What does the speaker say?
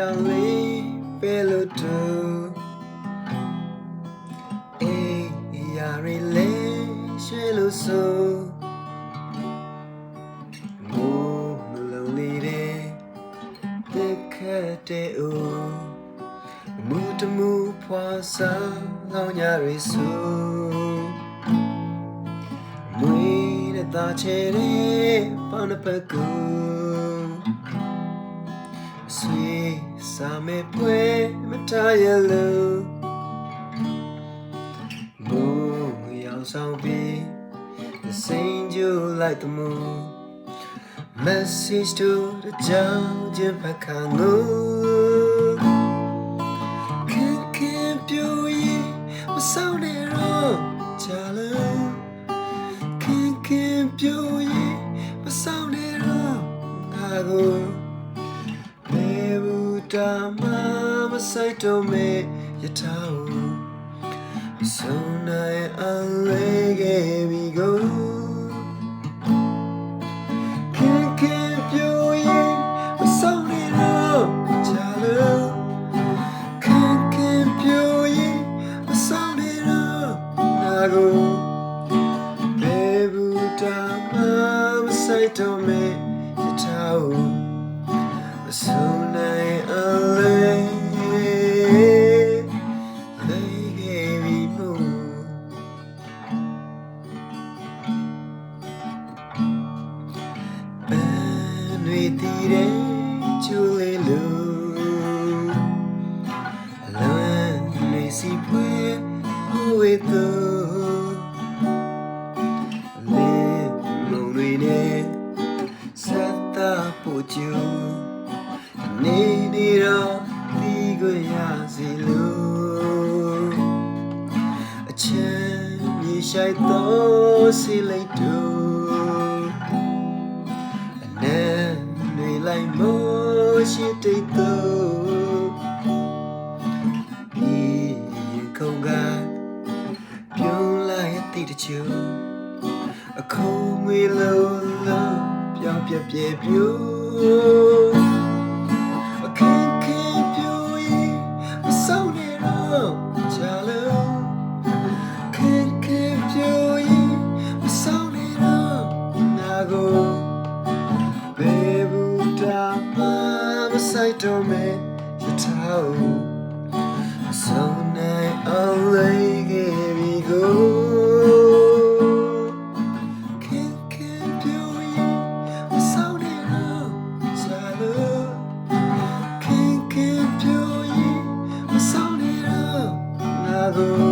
ကြောင့်လေးပဲလို့တူအေးရာရီလေးရွှေလို့ဆိုမူမလုံးလေးတဲ့တက်ခတ်တဲ့ဦးမူတမူဖွာစားလောင်ညာရီဆိုမွေးတဲ့သားချေတဲ့ပေါင်းတဲ့ပတ်ကူအ ဆွေစာမေပွဲမတရလို့မူရောင်ဆောင်ပြီး the same you like the moon message to the jungle pakano can can beauty မဆောင်နေတော့ချာလို့ခင်ခင်ပြိုရင်မဆောင်နေတော့ငါကိုလေဘူး တာမမဆိုင်တော့မေယထာကိုမဆုံးနိုင်အောင်လေးခဲ့ပြီကိုခင်ခင်ပြိုရင်မဆောင်နေတော့ချာလို့ခင်ခင်ပြိုရင် မဆောင်နေတော့ငါကို Baby, I'm a sight of me, the tower. Soon I lay, lay, baby, move. Ben with the Julie Lou. Alone, we see where with the လေမုံတွေနဲ့ဆက်တာပို့ကျူ ဒီကိုရစီလို့အချမ်းမြေရှိုက်တော့စီလိုက်တို့အနမ်းတွေလိုက်မိုးရှိတိတ်တော့ဒီခုံကပြုံးလိုက်တဲ့တချို့အခုငွေလုံးလုံးပြောင်းပြပြပြူ နာကိုဘေဘူးတာမမဆိုင်တော့မေရထားဦးဆုံးနိုင်အောင်လေးခဲ့ပြီကို Can can beauty sound it out Salo Can can beauty sound it out Nago Baby